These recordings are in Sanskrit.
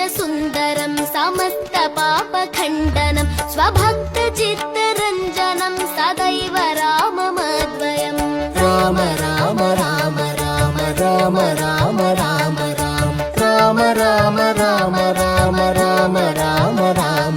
विशेषसुन्दरं समस्तपापखण्डनं स्वभक्तचित्तरञ्जनं सदैव राममद्वयम् राम राम राम राम राम राम राम राम राम राम राम राम राम राम राम राम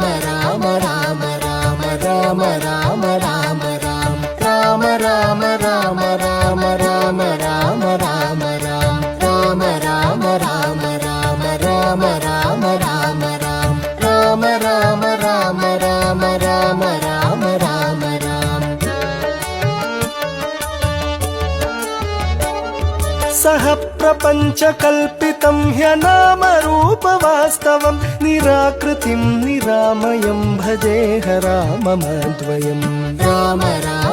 राम राम राम राम राम सह प्रपञ्चकल्पितं ह्यनामरूपवास्तवं निराकृतिं निरामयं भजेह राममद्वयम् राम राम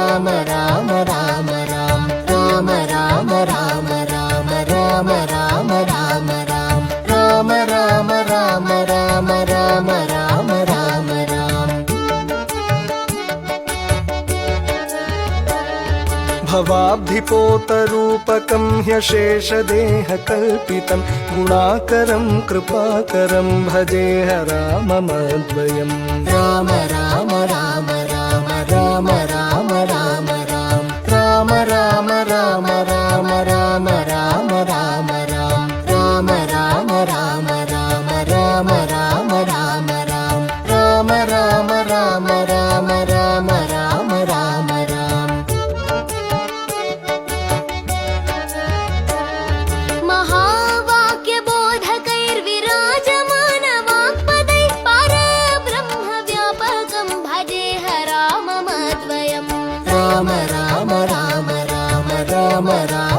भवाब्धिपोतरूपकं ह्यशेषदेहकल्पितं गुणाकरं कृपाकरं भजेह राममद्वयम् राम राम राम राम राम राम राम আমার